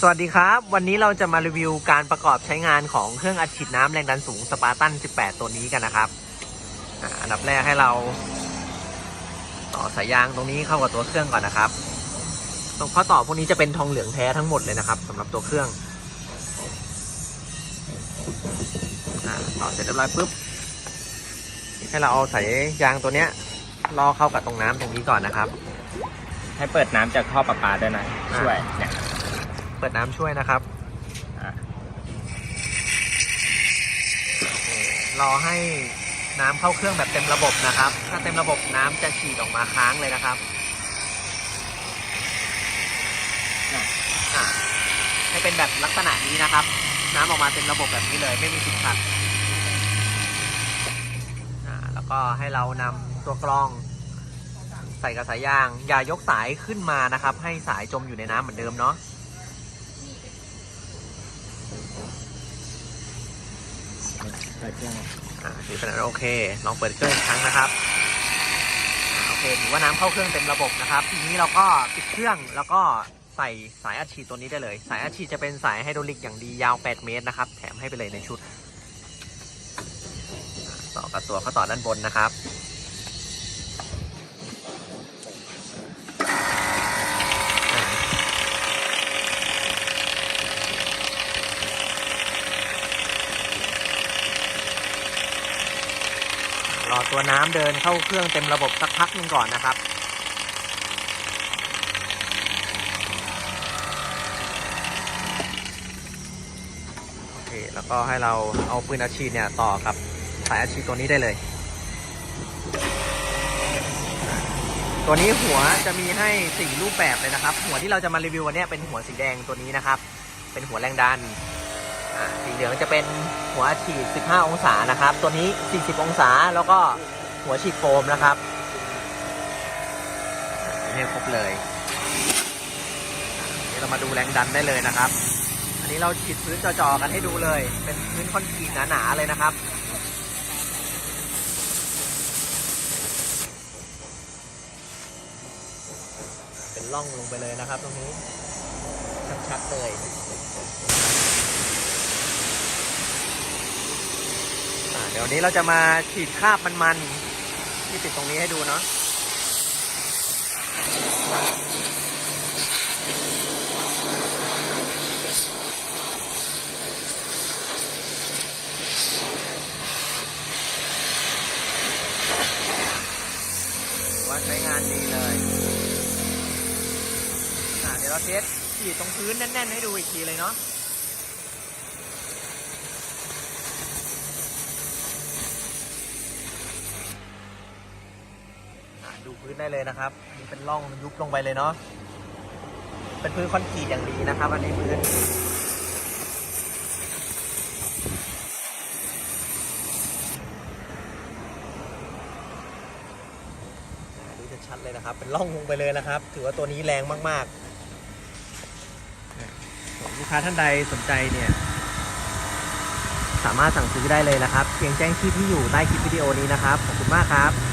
สวัสดีครับ วันนี้เราจะมารีวิวการประกอบใช้งานของเครื่องอัดฉีดน้ำแรงดันสูงสปาร์ตัน 18 ตัวนี้กันนะครับอันดับแรกให้เราต่อสายยางตรงนี้เข้ากับตัวเครื่องก่อนนะครับ ตรงข้อต่อพวกนี้จะเป็นทองเหลืองแท้ทั้งหมดเลยนะครับสำหรับตัวเครื่องอต่อเสร็จเรียบร้อยปุ๊บให้เราเอาสายยางตัวเนี้ยล่อเข้ากับตรงน้ำตรงนี้ก่อนนะครับ ให้เปิดน้ำจากท่อประปาด้วยนะช่วยเนี่ย เปิดน้ำช่วยนะครับอรอให้น้ำเข้าเครื่องแบบเต็มระบบนะครับ ถ้าเต็มระบบน้ำจะฉีดออกมาค้างเลยนะครับให้เป็นแบบลักษณะนี้นะครับ น้ำออกมาเต็มระบบแบบนี้เลยไม่มีติดขัดแล้วก็ให้เรานำตัวกรองใส่กับสายยาง อย่ายกสายขึ้นมานะครับ ให้สายจมอยู่ในน้ำเหมือนเดิมเนาะ เปิดเครื่องอ่าถือเป็นโอเค ลองเปิดเครื่องอีกครั้งนะครับอโอเคถือว่าน้ำเข้าเครื่องเต็มระบบนะครับ ทีนี้เราก็ปิดเครื่องแล้วก็ใส่สายอัดฉีดตัวนี้ได้เลย สายอัดฉีดจะเป็นสายไฮดรอลิกอย่างดียาว 8 เมตรนะครับ แถมให้ไปเลยในชุด ต่อกับตัวข้อต่อด้านบนนะครับ รอตัวน้ำเดินเข้าเครื่องเต็มระบบสักพักหนึงก่อนนะครับโอเคแล้วก็ให้เราเอาปืนอาชีพเนี่ยต่อกับสายอาชีพตัวนี้ได้เลย ตัวนี้หัวจะมีให้สี่รูปแบบเลยนะครับ หัวที่เราจะมารีวิววันนี้เป็นหัวสีแดงตัวนี้นะครับ เป็นหัวแรงดัน สีเหลืองจะเป็นหัวฉีด 15 องศานะครับ ตัวนี้ 40 องศาแล้วก็หัวฉีดโฟมนะครับอ่าให้ครบเลยเดี๋ยวเรามาดูแรงดันได้เลยนะครับ อันนี้เราฉีดพื้นจ่อๆกันให้ดูเลย เป็นพื้นคอนกรีตหนาๆเลยนะครับเป็นร่องลงไปเลยนะครับตรงนี้ชัดๆเลย อ่า เดี๋ยวนี้เราจะมาฉีดคราบมันๆที่ติดตรงนี้ให้ดูเนาะว่าใช้งานดีเลยเดี๋ยวเราเทสฉีดตรงพื้นแน่นๆให้ดูอีกทีเลยเนาะ อะดู พื้นได้เลยนะครับนี่เป็นร่องยุบลงไปเลยเนาะเป็นพื้นคอนกรีตอย่างดีนะครับ อันนี้พื้นดูจะชัดเลยนะครับ เป็นร่องลงไปเลยนะครับ ถือว่าตัวนี้แรงมากๆลูกค้าท่านใดสนใจเนี่ยสามารถสั่งซื้อได้เลยนะครับ เพียงแจ้งชื่ที่อยู่ใต้คลิปวิดีโอนี้นะครับ ขอบคุณมากครับ